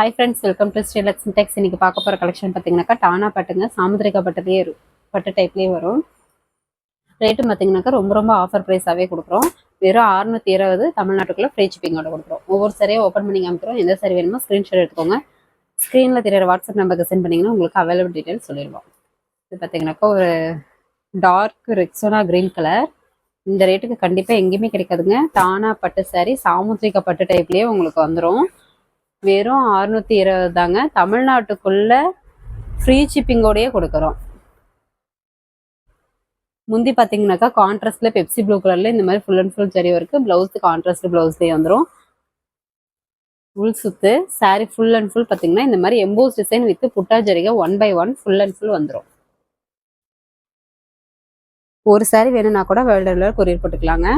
Hi friends welcome to Srilakshmi tex இன்னைக்கு பார்க்க போகிற கலெக்ஷன் பார்த்தீங்கன்னாக்கா டானா பட்டுங்க சாமுத்திரிகா பட்டுலேயே பட்டு டைப்லேயே வரும். ரேட்டு பார்த்தீங்கன்னாக்கா ரொம்ப ரொம்ப ஆஃபர் ப்ரைஸாகவே கொடுக்குறோம். வெறும் அறுநூத்தி இருபது தமிழ்நாட்டுக்குள்ள ஃப்ரீ ஷிப்பிங்கோட கொடுக்குறோம். ஒவ்வொரு சரியாக ஓப்பன் பண்ணி காமிக்கிறோம். எந்த சரி வேணுமோ ஸ்க்ரீன்ஷாட் எடுத்துக்கோங்க. ஸ்க்ரீனில் தெரியிற வாட்ஸ்அப் நம்பருக்கு சென்ட் பண்ணிங்கன்னா உங்களுக்கு அவைலபிள் டீட்டெயில் சொல்லிடுவோம். இது பார்த்தீங்கன்னாக்கா ஒரு டார்க் ரெக்ஸோனா க்ரீன் கலர் இந்த ரேட்டுக்கு கண்டிப்பாக எங்கேயுமே கிடைக்காதுங்க. டானா பட்டு சாரி சாமுத்திரிகா பட்டு டைப்லேயே உங்களுக்கு வந்துடும் வெறும் அறுநூத்தி இருபது தாங்க. தமிழ்நாட்டுக்குள்ள ஃப்ரீ ஷிப்பிங்கோடயே கொடுக்குறோம். முந்தி பார்த்தீங்கன்னாக்கா கான்ட்ராஸ்ட்ல பெப்சி ப்ளூ கலர்ல இந்த மாதிரி full and full zari work blouse contrast பிளவுஸ்லேயே வந்துடும் உள் சுத்து. சாரி ஃபுல் அண்ட் ஃபுல் பார்த்தீங்கன்னா இந்த மாதிரி EMBOSS design with butta ஜரிகை one by one full and full வந்துடும் ஒரு சாரி வேணும்னா கூட வேர்ல்டு கொரியர் போட்டுக்கலாங்க.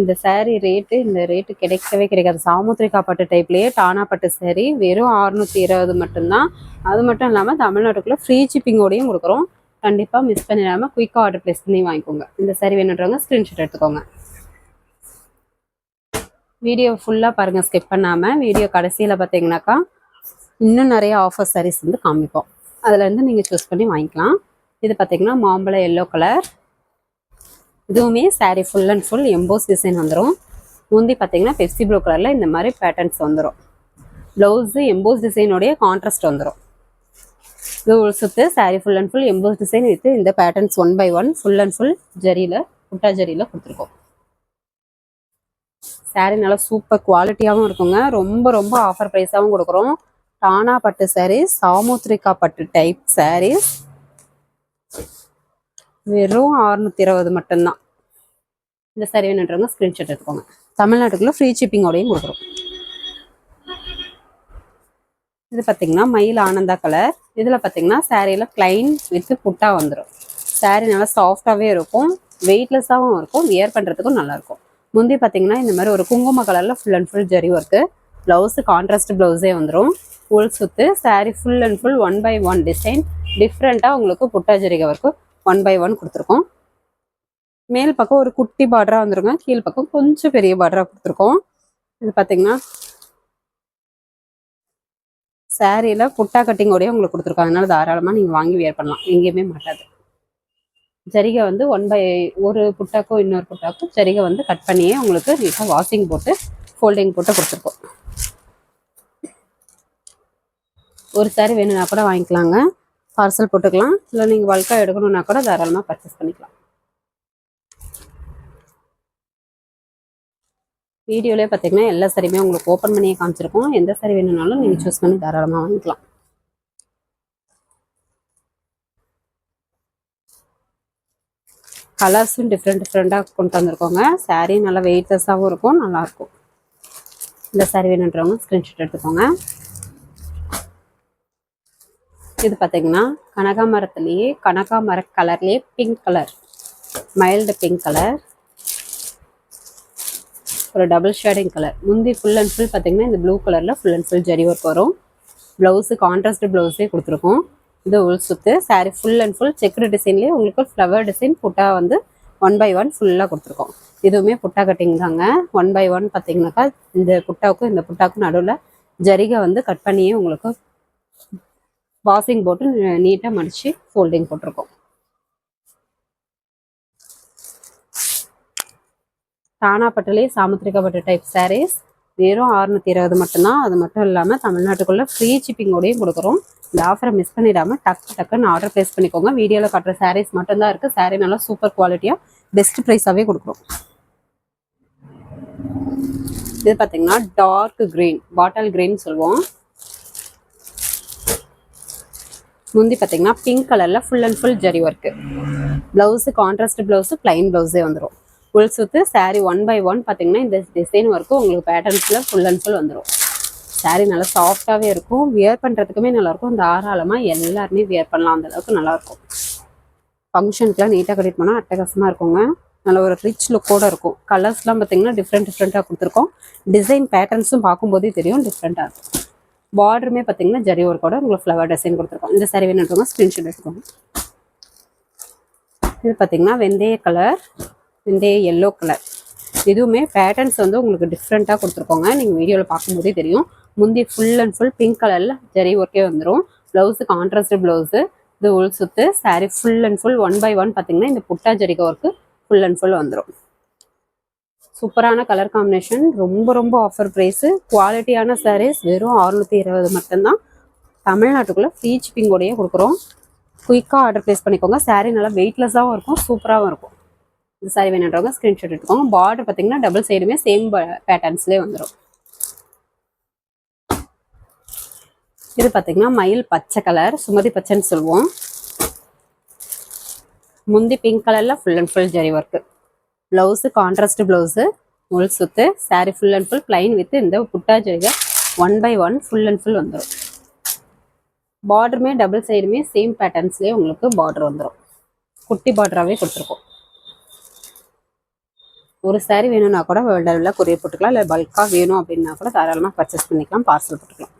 இந்த சேரீ ரேட்டு இந்த ரேட்டு கிடைக்கவே கிடைக்காது. சாமுத்திரிகா பட்டு டைப்லேயே டானா பட்டு சேரீ வெறும் அறுநூற்றி இருபது மட்டும்தான். அது மட்டும் இல்லாமல் தமிழ்நாட்டுக்குள்ளே ஃப்ரீ ஷிப்பிங்கோடையும் கொடுக்குறோம். கண்டிப்பாக மிஸ் பண்ணிடாமல் குயிக்காக ஆர்டர் ப்ளேஸ் பண்ணி வாங்கிக்கோங்க. இந்த சேரீ வேணுன்றவங்க ஸ்க்ரீன்ஷாட் எடுத்துக்கோங்க. வீடியோ ஃபுல்லாக பாருங்கள் ஸ்கிப் பண்ணாமல் வீடியோ கடைசியில் பார்த்தீங்கன்னாக்கா இன்னும் நிறைய ஆஃபர் சாரீஸ் வந்து காமிப்போம். அதுலேருந்து நீங்கள் சூஸ் பண்ணி வாங்கிக்கலாம். இது பார்த்தீங்கன்னா மாம்பழம் எல்லோ கலர் இதுவுமே sari full and full emboss design வந்துடும் முந்தி பார்த்தீங்கன்னா பெப்சி ப்ளூ கலரில் இந்த மாதிரி பேட்டர்ன்ஸ் வந்துடும் ப்ளவுஸு எம்போஸ் டிசைனோடைய கான்ட்ராஸ்ட் வந்துடும் இது ஒரு சுத்து full and full emboss design with இந்த patterns one by one full and full ஜரியில் butta ஜரியில் கொடுத்துருக்கோம். சாரீ நல்லா சூப்பர் குவாலிட்டியாகவும் இருக்குங்க. ரொம்ப ரொம்ப ஆஃபர் ப்ரைஸாகவும் கொடுக்குறோம். டானா பட்டு சாரீஸ் சாமுத்ரிகா பட்டு டைப் சாரீஸ் வெறும் அறுநூத்தி இருபது மட்டும்தான். இந்த சரி வேணுன்றவங்க ஸ்க்ரீன்ஷாட் எடுத்துக்கோங்க. தமிழ்நாட்டுக்குள்ள ஃப்ரீ ஷிப்பிங்கோடையும் கொடுக்குறோம். இது பார்த்தீங்கன்னா மயில் ஆனந்தா கலர் இதில் பார்த்தீங்கன்னா சேரீயில் ப்ளைன் வித்து புட்டா வந்துடும் சேரீ நல்லா சாஃப்டாகவே இருக்கும். வெயிட்லெஸ்ஸாகவும் இருக்கும். வியர் பண்ணுறதுக்கும் நல்லாயிருக்கும் முந்தி பார்த்தீங்கன்னா இந்த மாதிரி ஒரு குங்கும கலரில் full and full zari work blouse contrast ப்ளவுஸே வந்துடும் உள் சுத்து sari full and full one by one design டிஃப்ரெண்ட்டாக உங்களுக்கு புட்டா ஜரிகை ஒர்க்கு ஒன் பை ஒன் கொடுத்துருக்கோம். மேல் பக்கம் ஒரு குட்டி பார்டரா வந்துருங்க. கீழ் பக்கம் கொஞ்சம் பெரிய பார்டரா கொடுத்துருக்கோம். இது பார்த்தீங்கன்னா சாரியில் புட்டா கட்டிங்கோடய உங்களுக்கு கொடுத்துருக்கோம் அதனால தாராளமாக நீங்கள் வாங்கி வியர் பண்ணலாம். எங்கேயுமே மாட்டாது. ஜரிகை வந்து ஒன் பை ஒரு புட்டாக்கும் இன்னொரு புட்டாக்கும் ஜரிகை வந்து கட் பண்ணியே உங்களுக்கு நீட்டாக வாஷிங் போட்டு ஃபோல்டிங் போட்டு கொடுத்துருக்கோம். ஒரு சாரி வேணும்னா கூட வாங்கிக்கலாங்க. பார்சல் போட்டுக்கலாம். இல்லை நீங்கள் பல்காக எடுக்கணும்னா கூட தாராளமாக பர்ச்சேஸ் பண்ணிக்கலாம். வீடியோலேயே பார்த்தீங்கன்னா எல்லா சரியுமே உங்களுக்கு ஓப்பன் பண்ணியே காமிச்சிருக்கோம். எந்த சரி வேணும்னாலும் நீங்கள் சூஸ் பண்ணி தாராளமாக வாங்கிக்கலாம். கலர்ஸும் டிஃப்ரெண்ட் டிஃப்ரெண்ட்டாக கொண்டு வந்திருக்கோங்க. சாரீ நல்லா வெயிட்லெஸ்ஸாகவும் இருக்கும் நல்லாயிருக்கும் இந்த சாரீ வேணுன்றவங்க ஸ்க்ரீன்ஷாட் எடுத்துக்கோங்க. இது பார்த்தீங்கன்னா கனகாமரத்துலேயே கனகாமர கலர்லேயே pink colour mild pink colour ஒரு டபுள் ஷேடிங் கலர் முந்தி ஃபுல் அண்ட் ஃபுல் பார்த்தீங்கன்னா இந்த ப்ளூ கலரில் full and full zari work வரும். ப்ளவுஸு கான்ட்ராஸ்ட் ப்ளவுஸே கொடுத்துருக்கோம். இது உள் சுத்து. Sari full and full checked டிசைன்லேயே உங்களுக்கு ஃப்ளவர் டிசைன் புட்டா வந்து ஒன் பை ஒன் ஃபுல்லாக கொடுத்துருக்கோம். இதுவுமே புட்டா கட்டிங் தாங்க. ஒன் பை ஒன் பார்த்தீங்கன்னாக்கா இந்த புட்டாவுக்கும் இந்த புட்டாவுக்கும் நடுவில் ஜரிகை வந்து கட் பண்ணியே உங்களுக்கு வாஷிங் போட்டு நீட்டாக மடித்து ஃபோல்டிங் போட்டிருக்கோம். தானா பட்டுலேயே சாமுத்திரிகா பட்டு டைப் சாரீஸ் வெறும் அறுநூத்தி இருபது மட்டும்தான். அது மட்டும் இல்லாமல் தமிழ்நாட்டுக்குள்ளே ஃப்ரீ ஷிப்பிங்கோடையும் கொடுக்குறோம். இந்த ஆஃபரை மிஸ் பண்ணிடாமல் டக்கு டக்குன்னு ஆர்டர் ப்ளேஸ் பண்ணிக்கோங்க. வீடியோவில் காட்டுற சாரீஸ் மட்டும்தான் இருக்குது சாரீ நல்லா சூப்பர் குவாலிட்டியாக பெஸ்ட் ப்ரைஸாகவே கொடுக்குறோம். இது பார்த்தீங்கன்னா டார்க் கிரீன் பாட்டல் க்ரீன் சொல்லுவோம். முந்தி பார்த்தீங்கன்னா பிங்க் கலரில் full and full zari work blouse contrast blouse plain ப்ளவுஸே வந்துடும் ஃபுல் சுத்து சாரீ ஒன் பை ஒன் பார்த்தீங்கன்னா இந்த டிசைன் ஒர்க்கு உங்களுக்கு பேட்டர்ன்ஸில் ஃபுல் அண்ட் ஃபுல் வந்துடும் சாரீ நல்லா சாஃப்டாகவே இருக்கும். வியர் பண்ணுறதுக்குமே நல்லாயிருக்கும். தாராளமாக எல்லாருமே வியர் பண்ணலாம். அந்த அளவுக்கு நல்லாயிருக்கும். ஃபங்க்ஷனுக்குலாம் நீட்டாக கட்டிட்டு போனால் அட்டகாசமாக இருக்குங்க. நல்ல ஒரு ரிச் லுக்கோட இருக்கும். கலர்ஸ்லாம் பார்த்தீங்கன்னா டிஃப்ரெண்ட் டிஃப்ரெண்ட்டாக கொடுத்துருக்கோம். டிசைன் பேட்டர்ன்ஸும் பார்க்கும்போதே தெரியும். டிஃப்ரெண்ட்டாக இருக்கும். பார்டருமே பார்த்தீங்கன்னா ஜரி ஒர்க்கோட உங்களுக்கு ஃப்ளவர் டிசைன் கொடுத்துருக்கோம். இந்த saree வேணுன்றவங்க ஸ்க்ரீன்ஷாட் எடுத்துக்கோங்க. இது பார்த்தீங்கன்னா வெந்தய கலர் வெந்தய எல்லோ கலர் இதுவுமே பேட்டர்ன்ஸ் வந்து உங்களுக்கு டிஃப்ரெண்ட்டாக கொடுத்துருக்கோங்க. நீங்கள் வீடியோவில் பார்க்கும்போதே தெரியும். முந்தி ஃபுல் அண்ட் ஃபுல் பிங்க் கலரில் ஜரி ஒர்க்கே வந்துடும் ப்ளவுஸு கான்ட்ராஸ்ட் ப்ளவுஸு இது உள் சுத்து sari full and full one by one பார்த்தீங்கன்னா இந்த புட்டா ஜரிகை ஒர்க்கு ஃபுல் அண்ட் ஃபுல் வந்துடும் சூப்பரான கலர் காம்பினேஷன் ரொம்ப ரொம்ப ஆஃபர் ப்ரைஸு குவாலிட்டியான சாரீஸ் வெறும் 620 இருபது மட்டும்தான். தமிழ்நாட்டுக்குள்ளே ஃப்ரீ சிப்பிங்கோடையே கொடுக்குறோம். குயிக்காக ஆர்டர் ப்ளேஸ் பண்ணிக்கோங்க. சாரீ நல்லா வெயிட்லெஸ்ஸாகவும் இருக்கும் சூப்பராகவும் இருக்கும். இந்த சாரீ வேணுன்றவங்க ஸ்க்ரீன்ஷாட் எடுத்துக்கோங்க. பார்டர் பார்த்தீங்கன்னா டபுள் சைடுமே சேம் பேட்டர்ன்ஸ்லேயே வந்துடும் இது பார்த்தீங்கன்னா மயில் பச்சை கலர் சுமதி பச்சைன்னு சொல்லுவோம். முந்தி பிங்க் கலரில் full and full zari work blouse contrast blouse முள் சுத்து sari full and full plain with இந்த புட்டா ஜரிகை one by one full and full வந்துடும் பார்டருமே டபுள் சைடுமே சேம் பேட்டர்ன்ஸ்லேயே உங்களுக்கு பார்டர் வந்துடும் குட்டி பார்டராகவே கொடுத்துருக்கோம். ஒரு saree வேணும்னா கூட வேர்ல்டு லெவலில் கொரியர் போட்டுக்கலாம் இல்லை பல்காக வேணும் அப்படின்னா கூட தாராளமாக பர்ச்சேஸ் பண்ணிக்கலாம் பார்சல் போட்டுக்கலாம்.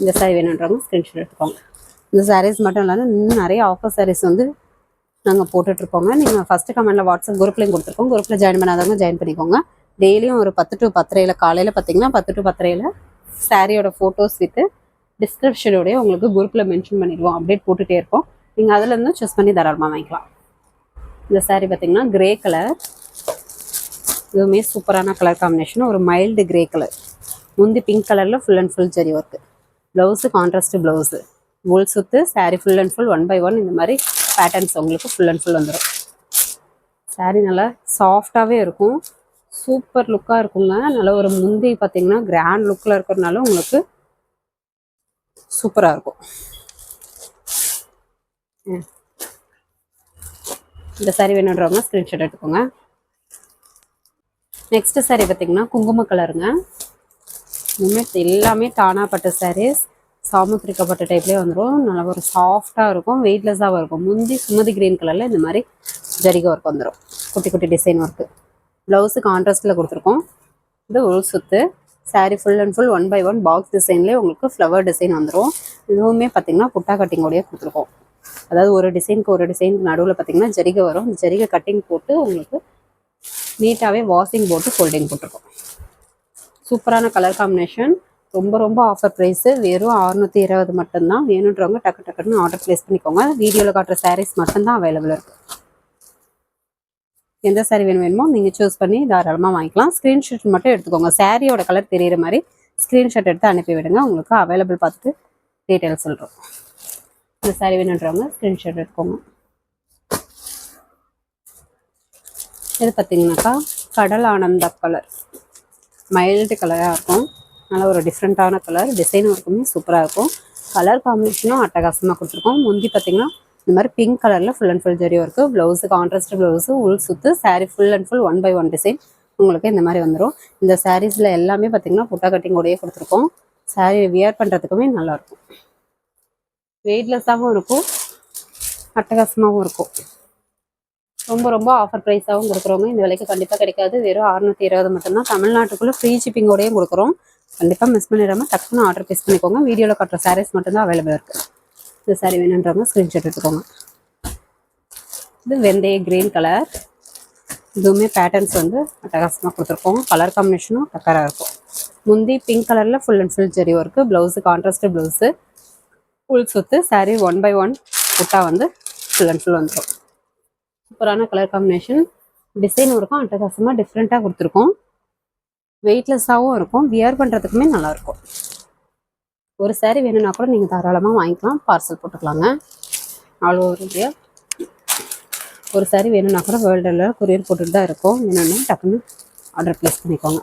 இந்த சாரீ வேணுன்றவங்க ஸ்க்ரீன்ஷாட் எடுத்துக்கோங்க. இந்த சாரீஸ் மட்டும் இல்லாமல் இன்னும் நிறைய ஆஃபர் சாரீஸ் வந்து நாங்கள் போட்டுட்ருக்கோங்க. நீங்கள் ஃபஸ்ட்டு கமெண்டில் வாட்ஸ்அப் குரூப்லேயும் கொடுத்துருக்கோம். குரூப்பில் ஜாயின் பண்ணாதவங்க ஜாயின் பண்ணிக்கோங்க. டெய்லியும் ஒரு பத்து டு பத்தரையில் காலையில் பார்த்தீங்கன்னா பத்து டு பத்தரையில் சாரியோட ஃபோட்டோஸ் வித்து டிஸ்கிரிப்ஷனோடய உங்களுக்கு குரூப்பில் மென்ஷன் பண்ணிடுவோம். அப்டேட் போட்டுகிட்டே இருப்போம். நீங்கள் அதுலேருந்து சூஸ் பண்ணி தாராளமாக வாங்கிக்கலாம். இந்த சாரீ பார்த்தீங்கன்னா கிரே கலர் இதுவுமே சூப்பரான கலர் காம்பினேஷன் ஒரு மைல்டு கிரே கலர் முந்தி பிங்க் கலரில் full and full zari work blouse contrast blouse உள் சுற்று sari full and full one by one இந்த மாதிரி பேட்டர்ன்ஸ் உங்களுக்கு ஃபுல் அண்ட் ஃபுல் வந்துடும் saree நல்லா சாஃப்டாகவே இருக்கும். சூப்பர் லுக்காக இருக்குங்க. நல்ல ஒரு முந்தி பார்த்தீங்கன்னா கிராண்ட் லுக்கில் இருக்கிறதுனால உங்களுக்கு சூப்பராக இருக்கும். இந்த சாரீ வேணுன்றவங்க ஸ்க்ரீன்ஷாட் எடுத்துக்கோங்க. நெக்ஸ்ட் saree பார்த்தீங்கன்னா குங்கும கலருங்க இனிமே எல்லாமே தானாப்பட்ட சாரீஸ் சாமுத்திரிக்கப்பட்ட டைப்லேயே வந்துடும் நல்லா ஒரு சாஃப்டாக இருக்கும். வெயிட்லெஸ்ஸாகவும் இருக்கும். முந்தி சுமதி கிரீன் கலரில் இந்த மாதிரி ஜரிகை ஒர்க் வந்துடும் குட்டி குட்டி டிசைன் ஒர்க்கு ப்ளவுஸு கான்ட்ராஸ்டில் கொடுத்துருக்கோம். இது உள் சுத்து. Sari full and full one by one box டிசைன்லேயே உங்களுக்கு ஃப்ளவர் டிசைன் வந்துடும் இதுவுமே பார்த்தீங்கன்னா புட்டா கட்டிங்கோடய கொடுத்துருக்கோம். அதாவது ஒரு டிசைனுக்கு ஒரு டிசைனுக்கு நடுவில் பார்த்தீங்கன்னா ஜரிகை வரும். இந்த ஜரிகை கட்டிங் போட்டு உங்களுக்கு நீட்டாகவே வாஷிங் போட்டு ஃபோல்டிங் போட்டிருக்கோம். சூப்பரான கலர் காம்பினேஷன் ரொம்ப ரொம்ப ஆஃபர் ப்ரைஸு வெறும் அறுநூற்றி இருபது மட்டும்தான். வேணுன்றவங்க டக்கு டக்குன்னு ஆர்டர் ப்ளேஸ் பண்ணிக்கோங்க. வீடியோவில் காட்டுற சாரீஸ் மட்டும்தான் அவைலபிள் இருக்குது எந்த saree வேணும் வேணுமோ நீங்கள் சூஸ் பண்ணி தாராளமாக வாங்கிக்கலாம். ஸ்க்ரீன்ஷாட் மட்டும் எடுத்துக்கோங்க. சாரியோட கலர் தெரிகிற மாதிரி ஸ்க்ரீன்ஷாட் எடுத்து அனுப்பி விடுங்க. உங்களுக்கு அவைலபிள் பார்த்துட்டு டீட்டெயில் சொல்கிறோம் இந்த சாரீ வேணுன்றவங்க ஸ்க்ரீன்ஷாட் எடுத்துக்கோங்க. இது பார்த்தீங்கன்னாக்கா கடல் ஆனந்த கலர் மைல்டு கலராக இருக்கும். நல்லா ஒரு டிஃப்ரெண்ட்டான கலர் டிசைன் ஒர்க்குமே சூப்பராக இருக்கும் கலர் காம்பினேஷனும் அட்டகாசமாக கொடுத்துருக்கோம். முந்தி பார்த்தீங்கன்னா இந்த மாதிரி பிங்க் கலரில் full and full zari work blouse contrast blouse உள் சுற்று sari full and full one by one design உங்களுக்கு இந்த மாதிரி வந்துடும் இந்த சாரீஸில் எல்லாமே பார்த்தீங்கன்னா புட்டா கட்டிங்கோடையே கொடுத்துருக்கோம். சாரீ வியர் பண்ணுறதுக்குமே நல்லாயிருக்கும் வெயிட்லெஸ்ஸாகவும் இருக்கும். அட்டகாசமாகவும் இருக்கும். ரொம்ப ரொம்ப ஆஃபர் ப்ரைஸாகவும் கொடுக்குறோங்க இந்த விலைக்கு கண்டிப்பாக கிடைக்காது. வெறும் அறுநூத்தி இருபது மட்டும்தான். தமிழ்நாட்டுக்குள்ளே ஃப்ரீ ஷிப்பிங்கோடையும் கொடுக்குறோம். கண்டிப்பாக மிஸ் பண்ணிடாமல் டக்குன்னு ஆர்டர் ப்ளேஸ் பண்ணிக்கோங்க. வீடியோவில் காட்டுற சாரீஸ் மட்டும்தான் அவைலபிள் இருக்குது இந்த சாரீ வேணுன்றவங்க ஸ்க்ரீன்ஷாட் எடுத்துக்கோங்க. இது வெந்தய கிரீன் கலர் இதுவுமே பேட்டர்ன்ஸ் வந்து அட்டகாசமாக கொடுத்துருக்கோம். கலர் காம்பினேஷனும் டக்கராக இருக்கும். முந்தி பிங்க் கலரில் full and full zari work blouse contrast blouse full சுத்து சாரீ ஒன் பை ஒன் குட்டா வந்து ஃபுல் அண்ட் ஃபுல் வந்துடும் சூப்பரான கலர் காம்பினேஷன் டிசைன் இருக்கும். அட்டகாசமாக டிஃப்ரெண்ட்டாக கொடுத்துருக்கோம். வெயிட்லெஸ்ஸாகவும் இருக்கும். வியர் பண்ணுறதுக்குமே நல்லாயிருக்கும். ஒரு சேரீ வேணும்னா கூட நீங்கள் தாராளமாக வாங்கிக்கலாம். பார்சல் போட்டுக்கலாங்க. ஆல் ஓவர் ஒரு saree வேணும்னா கூட வேர்ல்டில் கொரியர் போட்டுட்டு தான் இருக்கும். வேணும்னா டக்குன்னு ஆர்டர் ப்ளேஸ் பண்ணிக்கோங்க.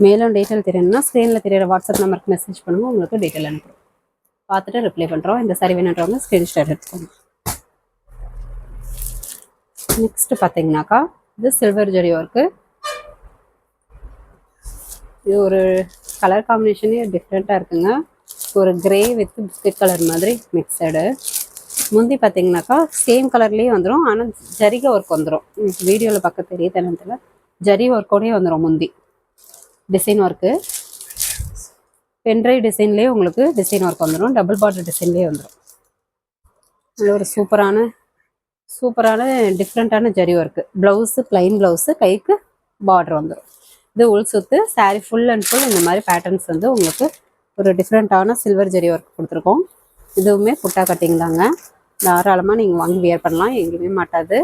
மேலும் டீட்டெயில் தெரியணும்னா ஸ்க்ரீனில் தெரியிற வாட்ஸ்அப் நம்பருக்கு மெசேஜ் பண்ணுங்கள் உங்களுக்கு டீட்டெயில் அனுப்புகிறோம் பார்த்துட்டு ரிப்ளை பண்ணுறோம் இந்த சாரீ வேணுன்றவங்க ஸ்க்ரீன்ஷாட் எடுத்துக்கோங்க. நெக்ஸ்ட்டு பார்த்தீங்கன்னாக்கா இது சில்வர் ஜரி ஒர்க்கு இது ஒரு கலர் காம்பினேஷனே டிஃப்ரெண்ட்டாக இருக்குங்க. ஒரு கிரே வித் பிஸ்கட் கலர் மாதிரி மிக்சடு முந்தி பார்த்தீங்கன்னாக்கா சேம் கலர்லேயே வந்துடும் ஆனால் ஜரிகை ஒர்க் வந்துடும் வீடியோவில் பார்க்க தெரியுது என்னன்னு ஜரி ஒர்க்கோடயே வந்துடும் முந்தி. டிசைன் ஒர்க்கு பென்ட்ரைவ் டிசைன்லேயே உங்களுக்கு டிசைன் ஒர்க் வந்துடும் டபுள் பார்டர் டிசைன்லேயே வந்துடும் நல்ல ஒரு சூப்பரான சூப்பரான டிஃப்ரெண்ட்டான zari work blouse plain blouse கைக்கு பார்டர் வந்துடும் இது உள் சுத்து சாரி ஃபுல் அண்ட் ஃபுல் இந்த மாதிரி பேட்டர்ன்ஸ் வந்து உங்களுக்கு ஒரு டிஃப்ரெண்ட்டான சில்வர் ஜெரி ஒர்க் கொடுத்துருக்கோம். இதுவுமே புட்டா கட்டிங் தாங்க. தாராளமாக நீங்கள் வாங்கி வியர் பண்ணலாம் எங்கேயுமே மாட்டாது.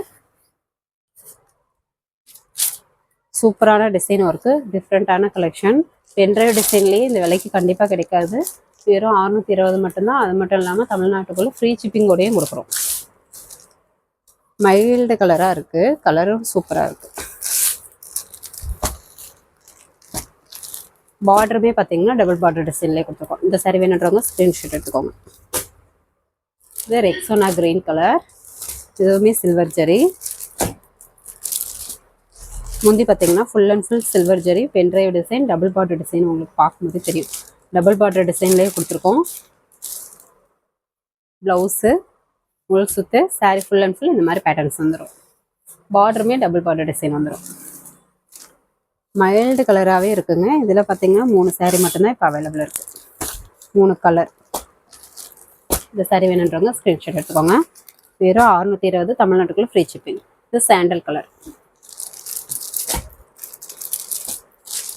சூப்பரான டிசைன் ஒர்க்கு டிஃப்ரெண்ட்டான கலெக்ஷன் பென்ட்ரைவ் டிசைன்லேயே இந்த விலைக்கு கண்டிப்பாக கிடைக்காது. வெறும் அறுநூத்தி இருபது மட்டும்தான் அது மட்டும் இல்லாமல் தமிழ்நாட்டுக்குள்ளே ஃப்ரீ ஷிப்பிங்கோடையும் கொடுக்குறோம். மைல்டு கலராக இருக்குது கலரும் சூப்பராக இருக்குது பார்டருமே பார்த்தீங்கன்னா டபுள் பார்டர் டிசைன்லேயே கொடுத்துருக்கோம். இந்த சாரி வேணுன்றவங்க ஸ்க்ரீன்ஷாட் எடுத்துக்கோங்க. இது ரெக்ஸோனா கிரீன் கலர் இதுவுமே சில்வர் ஜெரி முந்தி பார்த்தீங்கன்னா full and full silver zari pen drive design double border design உங்களுக்கு பார்க்கும்போது தெரியும். டபுள் பார்டர் டிசைன்லேயே கொடுத்துருக்கோம். ப்ளவுஸு உள் சுத்து saree ஃபுல் அண்ட் ஃபுல் இந்த மாதிரி பேட்டர்ன்ஸ் வந்துடும் பார்டருமே டபுள் பார்டர் டிசைன் வந்துடும் மைல்டு கலராகவே இருக்குங்க. இதில் பார்த்தீங்கன்னா மூணு சேரீ மட்டும்தான் இப்போ அவைலபிள் இருக்குது மூணு கலர் இந்த சாரீ வேணுன்றவங்க ஸ்க்ரீன்ஷாட் எடுத்துக்கோங்க. வெறும் அறுநூற்றி இருபது தமிழ்நாட்டுக்குள்ள ஃப்ரீ ஷிப்பிங் இது சாண்டல் கலர்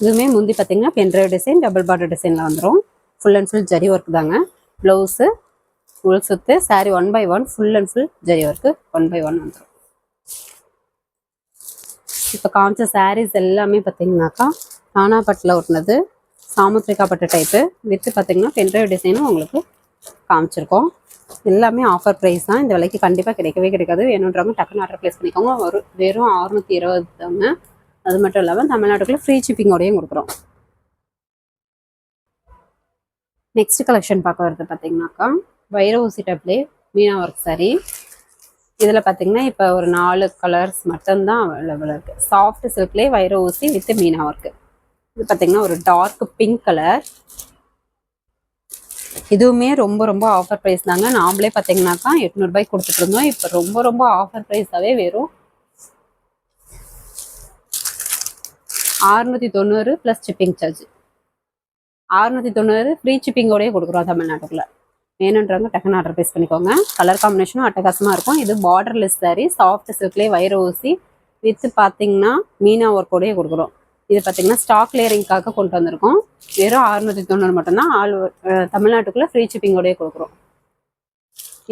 இதுவுமே முந்தி பார்த்தீங்கன்னா pen drive design double border டிசைனில் வந்துடும் full and full zari work தாங்க. ப்ளவுஸு உள் சுத்து sari one by one full and full zari work one by one வந்துடும் இப்போ காமிச்ச சாரீஸ் எல்லாமே பார்த்தீங்கன்னாக்கா நானாப்பட்டில் ஒட்டினது சாமுத்திரிக்கா பட்டு டைப்பு வித்து பார்த்தீங்கன்னா பென்ட்ரைவ் டிசைனும் உங்களுக்கு காமிச்சிருக்கோம். எல்லாமே ஆஃபர் ப்ரைஸ் தான். இந்த விலைக்கு கண்டிப்பாக கிடைக்கவே கிடைக்காது. வேணுன்றவங்க டக்குன்னு ஆர்டர் ப்ளேஸ் பண்ணிக்கோங்க. ஒரு வெறும் அறுநூத்தி இருபது தாங்க. அது மட்டும் இல்லாமல் தமிழ்நாட்டுக்குள்ள ஃப்ரீ ஷிப்பிங்கோடையும் கொடுக்குறோம். நெக்ஸ்ட் கலெக்ஷன் பார்க்க வரது பார்த்தீங்கன்னாக்கா வைர ஊசி டப்லே மீனா ஒர்க் சாரீ இதில் பார்த்தீங்கன்னா இப்போ ஒரு நாலு கலர்ஸ் மட்டும்தான் அவைலபிள் இருக்குது சாஃப்ட் சில்க்லேயே வைர ஊசி வித் மீனா ஒர்க்கு இது பார்த்தீங்கன்னா ஒரு டார்க் பிங்க் கலர் இதுவுமே ரொம்ப ரொம்ப ஆஃபர் ப்ரைஸ் தாங்க. நாமளே பார்த்தீங்கன்னாக்கா எட்நூறுபாய்க்கு கொடுத்துட்டு இருந்தோம். இப்போ ரொம்ப ரொம்ப ஆஃபர் ப்ரைஸாகவே வெறும் அறுநூத்தி தொண்ணூறு ப்ளஸ் ஷிப்பிங் சார்ஜ் அறுநூத்தி தொண்ணூறு ஃப்ரீ ஷிப்பிங்கோடயே கொடுக்குறோம் தமிழ்நாட்டுக்குள்ள. வேணுன்றவங்க டக்குன்னு ஆர்டர் பேஸ் பண்ணிக்கோங்க. கலர் காம்பினேஷனும் அட்டகாசமாக இருக்கும். இது பார்டர்லெஸ் saree சாஃப்ட் சில்க்லேயே வயிறு ஊசி வித்து பார்த்தீங்கன்னா மீனா ஒர்க்கோடயே கொடுக்குறோம். இது பார்த்தீங்கன்னா ஸ்டாக் லேயரிங்காக கொண்டு வந்திருக்கோம். வெறும் அறுநூத்தி தொண்ணூறு மட்டும்தான் ஆல் தமிழ்நாட்டுக்குள்ளே ஃப்ரீ ஷிப்பிங்கோடயே கொடுக்குறோம்.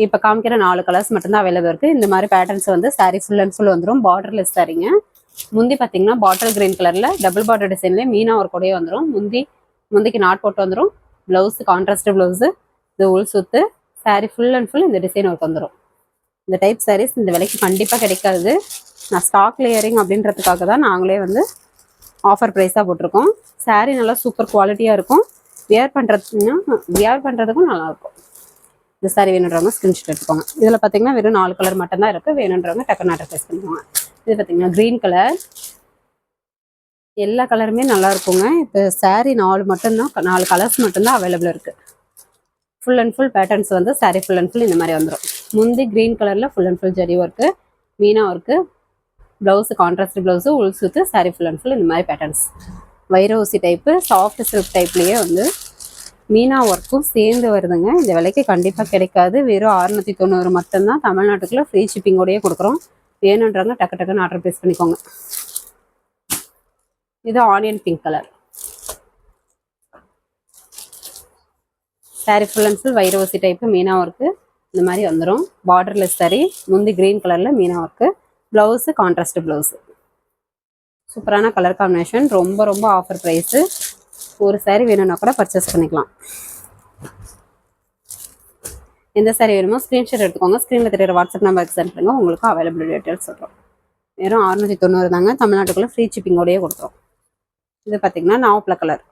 இப்போ காமிக்கிற நாலு கலர்ஸ் மட்டும்தான் அவைலபிள் இருக்குது இந்த மாதிரி பேட்டர்ன்ஸ் வந்து சாரீ ஃபுல் அண்ட் ஃபுல் வந்துடும் பார்டர்லெஸ் சாரீங்க முந்தி பார்த்தீங்கன்னா பாட்டில் கிரீன் கலரில் டபுள் பார்டர் டிசைன்லேயே மீனா ஒரு கூடயே வந்துடும் முந்தி முந்திக்கு நாட் போட்டு வந்துடும் ப்ளவுஸ் கான்ட்ராஸ்ட் ப்ளவுஸு இது உள் சுத்து saree ஃபுல் அண்ட் ஃபுல் இந்த டிசைன் ஒர்க் வந்துடும் இந்த டைப் சாரீஸ் இந்த விலைக்கு கண்டிப்பாக கிடைக்காது. நான் ஸ்டாக் லேயரிங் அப்படின்றதுக்காக தான் நாங்களே வந்து ஆஃபர் ப்ரைஸாக போட்டிருக்கோம். சாரீ நல்லா சூப்பர் குவாலிட்டியாக இருக்கும். வியர் பண்ணுறதுன்னா வியர் பண்ணுறதுக்கும் நல்லாயிருக்கும். இந்த saree வேணுன்றவங்க ஸ்கிரீன்ஷாட் எடுத்துக்கோங்க. இதில் பார்த்தீங்கன்னா வெறும் நாலு கலர் மட்டும்தான் இருக்குது வேணுன்றவங்க டக்குன்னு ஆர்டர் பண்ணுவாங்க இது பார்த்தீங்கன்னா க்ரீன் கலர் எல்லா கலருமே நல்லா இருக்குங்க. இப்போ சாரீ நாலு மட்டும்தான் நாலு கலர்ஸ் மட்டும்தான் அவைலபிள் இருக்குது ஃபுல் அண்ட் ஃபுல் பேட்டர்ன்ஸ் வந்து சாரீ ஃபுல் அண்ட் ஃபுல் இந்த மாதிரி வந்துடும் முந்தி க்ரீன் கலரில் full and full zari work Meena work blouse contrast blouse உள் சுத்து சாரீ ஃபுல் அண்ட் ஃபுல் இந்த மாதிரி பேட்டர்ன்ஸ் வைரவுசி டைப்பு சாஃப்ட் சில்க் டைப்லேயே வந்து மீனா ஒர்க்கும் சேர்ந்து வருதுங்க. இந்த விலைக்கு கண்டிப்பாக கிடைக்காது. வெறும் அறுநூற்றி தொண்ணூறு மட்டும்தான் தமிழ்நாட்டுக்குள்ள ஃப்ரீ ஷிப்பிங்கோடையே கொடுக்குறோம். வேணுன்றவங்க டக்கு டக்குன்னு ஆர்டர் ப்ளேஸ் பண்ணிக்கோங்க. இது onion pink colour saree full and full வைரவசி type Meena work இந்த மாதிரி வந்துடும் பார்டர்லெஸ் saree முந்தி க்ரீன் கலரில் Meena work blouse contrast blouse சூப்பரான கலர் காம்பினேஷன் ரொம்ப ரொம்ப ஆஃபர் ப்ரைஸு ஒரு saree வேணும்னா கூட பர்ச்சேஸ் பண்ணிக்கலாம். எந்த saree வேணுமோ ஸ்க்ரீன்ஷாட் எடுத்துக்கோங்க. ஸ்க்ரீனில் தெரியுற வாட்ஸ்அப் நம்பருக்கு சென்ட் பண்ணுங்க. உங்களுக்கு அவைலபிள் டீட்டெயில்ஸ் சொல்கிறோம் வெறும் அறுநூற்றி தொண்ணூறு தாங்க. தமிழ்நாட்டுக்குள்ளே ஃப்ரீ ஷிப்பிங்கோடயே கொடுத்துரும். இது பார்த்தீங்கன்னா நாவப்பில கலர்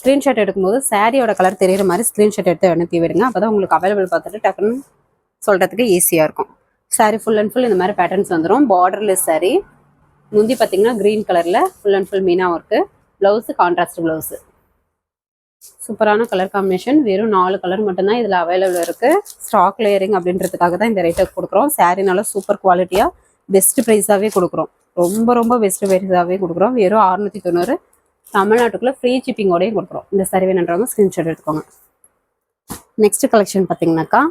ஸ்க்ரீன்ஷாட் எடுக்கும்போது சாரியோட கலர் தெரியிற மாதிரி ஸ்க்ரீன்ஷாட் எடுத்து அனுப்பி விடுங்க. அப்போ தான் உங்களுக்கு அவைலபிள் பார்த்துட்டு டக்குன்னு சொல்கிறதுக்கு ஈஸியாக இருக்கும். சாரி ஃபுல் அண்ட் ஃபுல் இந்த மாதிரி பேட்டர்ன்ஸ் வந்துடும் பார்டர்லெஸ் சாரி முந்தி பார்த்தீங்கன்னா க்ரீன் கலரில் ஃபுல் அண்ட் ஃபுல் மீனாக ஒர்க்கு ப்ளவுஸு கான்ட்ராஸ்ட் ப்ளவுஸு சூப்பரான கலர் காம்பினேஷன் வெறும் நாலு கலர் மட்டும்தான் இதில் அவைலபிள் இருக்குது ஸ்டாக் லேயரிங் அப்படின்றதுக்காக தான் இந்த ரேட்டை கொடுக்குறோம். சாரினால சூப்பர் குவாலிட்டியாக பெஸ்ட் ப்ரைஸாகவே கொடுக்குறோம். ரொம்ப ரொம்ப பெஸ்ட் ப்ரைஸாகவே கொடுக்குறோம். வெறும் அறுநூற்றி தொண்ணூறு. தமிழ்நாட்டுக்குள்ள ஃப்ரீ ஷிப்பிங்கோடையும் கொடுக்குறோம். இந்த சரி வேணுன்றவங்க ஸ்க்ரீன்ஷாட் எடுத்துக்கோங்க. நெக்ஸ்ட் கலெக்ஷன் பார்த்தீங்கன்னாக்கா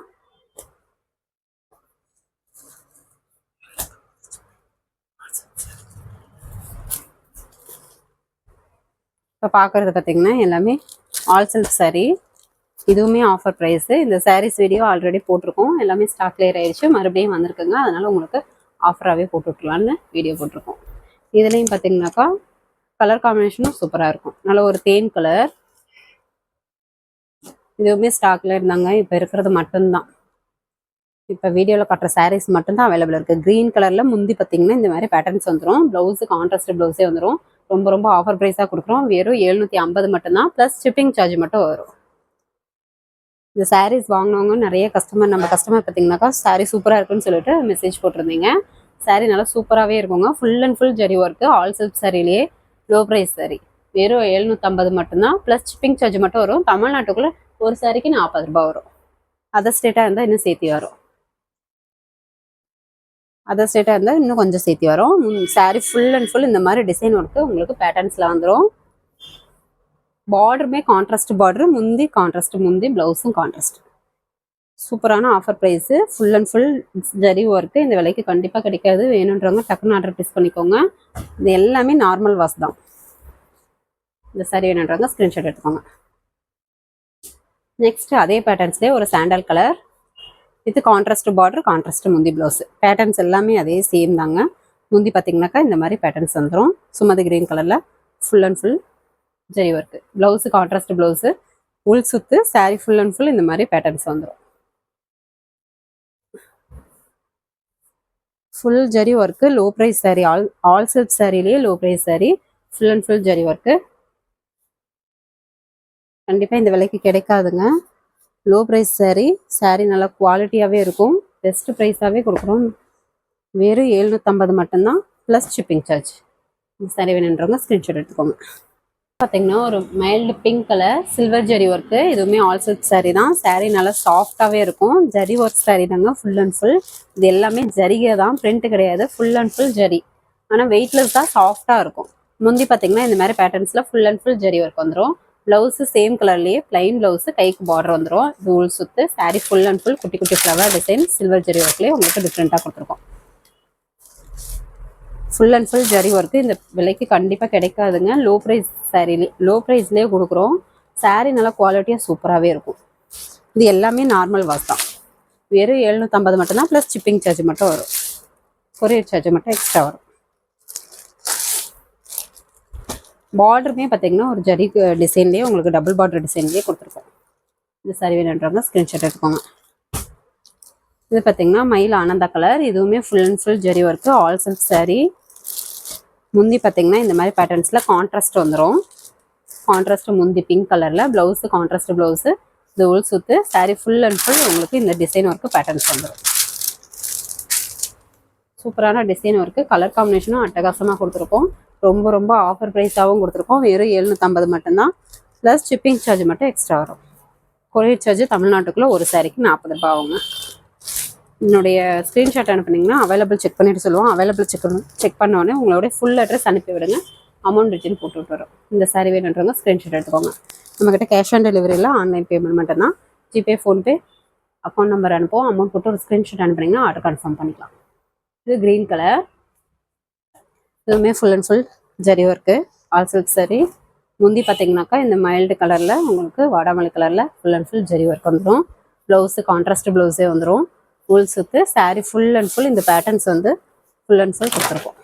இப்போ பார்க்குறது பார்த்தீங்கன்னா எல்லாமே ஆல் சில்க் இதுவுமே ஆஃபர் ப்ரைஸு இந்த சாரீஸ் வீடியோ ஆல்ரெடி போட்டிருக்கோம். எல்லாமே ஸ்டாக் கிளியர் ஆயிடுச்சு. மறுபடியும் வந்திருக்குங்க. அதனால் உங்களுக்கு ஆஃபராகவே போட்டு போட்டுட்ருலான்னு வீடியோ போட்டிருக்கோம். இதுலேயும் பார்த்தீங்கன்னாக்கா கலர் காம்பினேஷனும் சூப்பராக இருக்கும். நல்ல ஒரு தேன் கலர் இதுவுமே ஸ்டாக்ல இருந்தாங்க. இப்போ இருக்கிறது மட்டும்தான். இப்போ வீடியோவில் காட்டுற சாரீஸ் மட்டும்தான் அவைலபிள் இருக்குது க்ரீன் கலரில் முந்தி பார்த்தீங்கன்னா இந்த மாதிரி பேட்டர்ன்ஸ் வந்துடும் ப்ளவுஸு கான்ட்ராஸ்ட் ப்ளவுஸே வந்துடும் ரொம்ப ரொம்ப ஆஃபர் ப்ரைஸாக கொடுக்குறோம். வெறும் எழுநூற்றி ஐம்பது மட்டும்தான். ப்ளஸ் ஷிப்பிங் சார்ஜ் மட்டும் வரும். இந்த சாரீஸ் வாங்கினவங்க நிறைய கஸ்டமர் நம்ம கஸ்டமர் பார்த்தீங்கன்னாக்கா சாரீ சூப்பராக இருக்குன்னு சொல்லிட்டு மெசேஜ் போட்டிருந்தீங்க. சாரீ நல்லா சூப்பராகவே இருக்குங்க. Full and full zari work all silk சாரிலேயே low price saree. வெறும் எழுநூற்றம்பது மட்டும்தான். ப்ளஸ் ஷிப்பிங் சார்ஜ் மட்டும் வரும். தமிழ்நாட்டுக்குள்ளே ஒரு சாரிக்கு நாற்பது ரூபாய் வரும். அதர் ஸ்டேட்டாக இருந்தால் இன்னும் சேர்த்தி வரும். அதர் ஸ்டேட்டாக இருந்தால் இன்னும் கொஞ்சம் சேர்த்தி வரும். சாரி ஃபுல் அண்ட் ஃபுல் இந்த மாதிரி டிசைன் ஒர்க்கு உங்களுக்கு பேட்டர்ன்ஸில் வந்துடும் பார்டருமே கான்ட்ராஸ்ட் பார்டர் முந்தி கான்ட்ராஸ்ட் முந்தி ப்ளவுஸும் கான்ட்ராஸ்ட் சூப்பரான offer price full and full zari work இந்த விலைக்கு கண்டிப்பாக கிடைக்காது. வேணுன்றவங்க டக்குன்னு ஆர்டர் ப்ளேஸ் பண்ணிக்கோங்க. இது எல்லாமே நார்மல் வாஷ் தான். இந்த சாரி வேணுன்றவங்க ஸ்க்ரீன்ஷாட் எடுத்துக்கோங்க. நெக்ஸ்ட் அதே பேட்டர்ன்ஸ்லேயே ஒரு சாண்டல் கலர் இது கான்ட்ராஸ்ட் பார்டர் கான்ட்ராஸ்ட் முந்தி ப்ளவுஸ் பேட்டர்ன்ஸ் எல்லாமே அதே சேம் தாங்க. முந்தி பார்த்தீங்கன்னாக்கா இந்த மாதிரி பேட்டர்ன்ஸ் வந்துடும் சுமதி கிரீன் கலரில் full and full zari work blouse contrast blouse உள் சுற்று சாரி ஃபுல் அண்ட் ஃபுல் இந்த மாதிரி பேட்டர்ன்ஸ் வந்துடும் full zari work low price saree all all silk சாரிலேயே low price saree full and full zari work கண்டிப்பாக இந்த விலைக்கு கிடைக்காதுங்க. லோ ப்ரைஸ் சாரீ சாரீ நல்லா குவாலிட்டியாகவே இருக்கும். பெஸ்ட் ப்ரைஸாகவே கொடுக்குறோம். வெறும் எழுநூற்றம்பது மட்டும்தான் ப்ளஸ் ஷிப்பிங் சார்ஜ் இந்த saree வேணுன்றவங்க ஸ்க்ரீன்ஷாட் எடுத்துக்கோங்க. பார்த்தீங்கன்னா ஒரு mild pink colour silver zari work இதுவுமே ஆல் சில்க் சாரீ தான். சாரீ நல்லா சாஃப்டாகவே இருக்கும். ஜரி ஒர்க் சாரீ தாங்க ஃபுல் அண்ட் ஃபுல் இது எல்லாமே ஜரிகை தான். பிரிண்ட் கிடையாது. ஃபுல் அண்ட் ஃபுல் ஜரி ஆனால் வெயிட்லெஸ் தான் சாஃப்டாக இருக்கும். முந்தி பார்த்தீங்கன்னா இந்த மாதிரி பேட்டர்ன்ஸில் full and full zari work வந்துடும் ப்ளவுஸு சேம் கலர்லேயே பிளைன் ப்ளவுஸு கைக்கு பார்டர் வந்துடும் இது உள் சுற்று சாரீ ஃபுல் அண்ட் ஃபுல் குட்டி குட்டி ஃப்ளவர் டிசைன் சில்வர் ஜரி ஒர்க்லேயே உங்களுக்கு டிஃப்ரெண்ட்டாக கொடுத்துருக்கோம். Full and full zari work இந்த விலைக்கு கண்டிப்பாக கிடைக்காதுங்க. லோ ப்ரைஸ் சாரீலே லோ ப்ரைஸ்லேயே கொடுக்குறோம். சாரீ நல்லா குவாலிட்டியாக சூப்பராகவே இருக்கும். இது எல்லாமே நார்மல் வாஸ் தான். வெறும் எழுநூற்றம்பது மட்டும்தான் ப்ளஸ் ஷிப்பிங் சார்ஜ் மட்டும் வரும். கொரியர் சார்ஜ் மட்டும் எக்ஸ்ட்ரா வரும். பார்டருமே பார்த்தீங்கன்னா ஒரு ஜரி டிசைன்லேயே உங்களுக்கு டபுள் பார்டர் டிசைன்லேயே கொடுத்துருக்கோம். இந்த சாரி வேணுன்றவங்க ஸ்க்ரீன்ஷாட் எடுத்துக்கோங்க. இது பார்த்தீங்கன்னா மயில் ஆனந்தா கலர். இதுவுமே full and full zari work all silk saree. முந்தி பார்த்தீங்கன்னா இந்த மாதிரி பேட்டர்ன்ஸில் கான்ட்ராஸ்ட் வந்துடும் கான்ட்ராஸ்ட் முந்தி பிங்க் கலரில் ப்ளவுஸு கான்ட்ராஸ்ட் ப்ளவுஸு இது உள் சுத்து saree ஃபுல் அண்ட் ஃபுல் உங்களுக்கு இந்த டிசைன் ஒர்க்கு பேட்டர்ன்ஸ் வந்துடும் சூப்பரான டிசைன் ஒர்க்கு கலர் காம்பினேஷனும் அட்டகாசமாக கொடுத்துருக்கோம். ரொம்ப ரொம்ப ஆஃபர் ப்ரைஸாகவும் கொடுத்துருக்கோம். வெறும் எழுநூற்றம்பது மட்டும்தான். ப்ளஸ் ஷிப்பிங் சார்ஜ் மட்டும் எக்ஸ்ட்ரா வரும். கொரியர் சார்ஜ் தமிழ்நாட்டுக்குள்ளே ஒரு சாரிக்கு நாற்பது ரூபாய் ஆகுங்க. என்னுடைய ஸ்க்ரீன்ஷாட் அனுப்புனீங்கன்னா அவைலபிள் செக் பண்ணிட்டு சொல்லுவோம். அவைலபிள் செக் செக் பண்ணோடனே உங்களோட ஃபுல் அட்ரஸ் அனுப்பி விடுங்க. அமௌண்ட் ரிட்டர்ன் போட்டு விட்டுறோம் இந்த சாரி வேணுன்றவங்க ஸ்க்ரீன்ஷாட் எடுத்துக்கோங்க. நம்மக்கிட்ட கேஷ் ஆன் டெலிவரியில் ஆன்லைன் பேமெண்ட் மட்டும்தான். ஜிபே ஃபோன்பே அக்கௌண்ட் நம்பர் அனுப்புவோம். அமௌண்ட் போட்டு ஒரு ஸ்க்ரீன்ஷாட் அனுப்புனீங்கன்னா ஆர்டர் கன்ஃபார்ம் பண்ணிக்கலாம். இது க்ரீன் கலர் இதுவுமே full and full zari work all silk சரி முந்தி பார்த்தீங்கன்னாக்கா இந்த மைல்டு கலரில் உங்களுக்கு வாடாமல்லி கலரில் full and full zari work வந்துடும் ப்ளவுஸு கான்ட்ராஸ்ட் ப்ளவுஸே வந்துடும் உள் சுத்து ஃபுல் அண்ட் ஃபுல் இந்த பேட்டர்ன்ஸ் வந்து ஃபுல் அண்ட் ஃபுல் கொடுத்துருக்கோம்.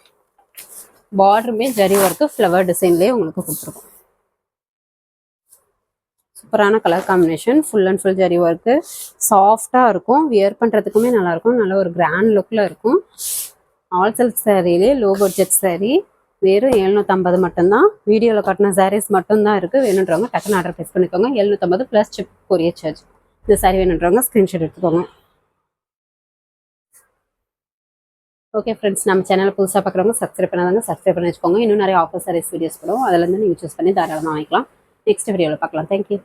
பார்டருமே ஜரி ஒர்க்கு ஃப்ளவர் டிசைன்லேயே உங்களுக்கு கொடுத்துருக்கோம். சூப்பரான colour combination full and full zari work சாஃப்டாக இருக்கும் வியர் பண்ணுறதுக்குமே நல்லாயிருக்கும் நல்ல ஒரு கிராண்ட் லுக்கில் இருக்கும். ஆல் சில்க் சாரீலே லோ பட்ஜெட் சாரீ வெறும் எழுநூற்றம்பது மட்டும்தான். வீடியோவில் காட்டின சாரீஸ் மட்டும்தான் இருக்குது வேணுன்றவங்க டக்குன்னு ஆர்டர் ப்ளேஸ் பண்ணிக்கோங்க. எழுநூற்றம்பது ப்ளஸ் சிப் கொரியர் சார்ஜ் இந்த சாரீ வேணுன்றவங்க ஸ்க்ரீன்ஷாட் எடுத்துக்கோங்க. ஓகே ஃப்ரெண்ட்ஸ் நம்ம சேனல் புதுசாக பார்க்குறவங்க சப்ஸ்கிரைப் பண்ணாதாங்க சப்ஸ்கிரைப் பண்ணி வச்சுக்கோங்க. இன்னும் நிறைய ஆஃபர் சாரீஸ் வீடியோஸ் போடும் இருந்து நீங்கள் சூஸ் பண்ணி தாராளமாக வாங்கிக்கலாம். நெக்ஸ்ட் வீடியோவில் பார்க்கலாம் தேங்க்யூ